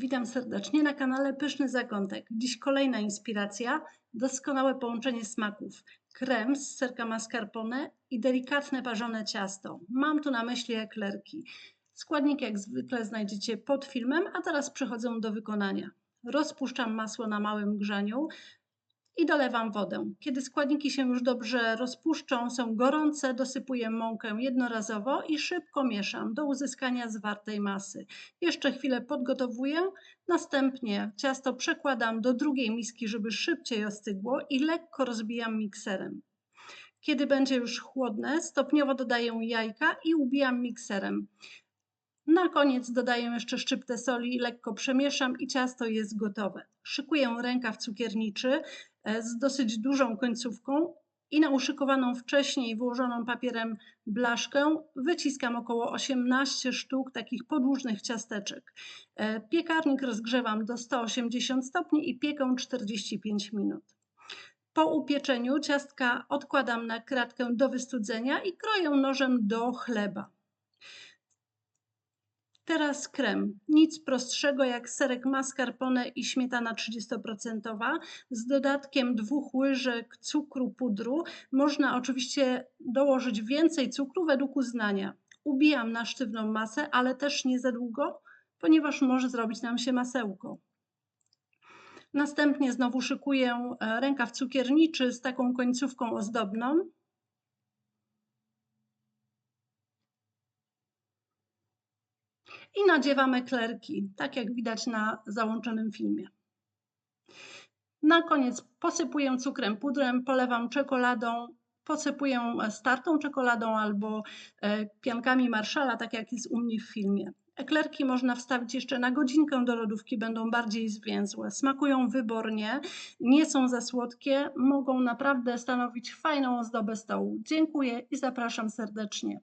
Witam serdecznie na kanale Pyszny Zakątek. Dziś kolejna inspiracja, doskonałe połączenie smaków. Krem z serka mascarpone i delikatne parzone ciasto. Mam tu na myśli eklerki. Składniki jak zwykle znajdziecie pod filmem, a teraz przechodzę do wykonania. Rozpuszczam masło na małym grzaniu, i dolewam wodę. Kiedy składniki się już dobrze rozpuszczą, są gorące, dosypuję mąkę jednorazowo i szybko mieszam do uzyskania zwartej masy. Jeszcze chwilę podgotowuję, następnie ciasto przekładam do drugiej miski, żeby szybciej ostygło i lekko rozbijam mikserem. Kiedy będzie już chłodne, stopniowo dodaję jajka i ubijam mikserem. Na koniec dodaję jeszcze szczyptę soli, lekko przemieszam i ciasto jest gotowe. Szykuję rękaw cukierniczy e, z dosyć dużą końcówką i na uszykowaną wcześniej wyłożoną papierem blaszkę wyciskam około 18 sztuk takich podłużnych ciasteczek. E, piekarnik rozgrzewam do 180 stopni i piekę 45 minut. Po upieczeniu ciastka odkładam na kratkę do wystudzenia i kroję nożem do chleba. Teraz krem. Nic prostszego jak serek mascarpone i śmietana 30% z dodatkiem dwóch łyżek cukru pudru. Można oczywiście dołożyć więcej cukru według uznania. Ubijam na sztywną masę, ale też nie za długo, ponieważ może zrobić nam się masełko. Następnie znowu szykuję e, rękaw cukierniczy z taką końcówką ozdobną. I nadziewamy klerki, tak jak widać na załączonym filmie. Na koniec posypuję cukrem pudrem, polewam czekoladą, posypuję startą czekoladą albo e, piankami marszala, tak jak jest u mnie w filmie. Eklerki można wstawić jeszcze na godzinkę do lodówki, będą bardziej zwięzłe. Smakują wybornie, nie są za słodkie, mogą naprawdę stanowić fajną ozdobę stołu. Dziękuję i zapraszam serdecznie.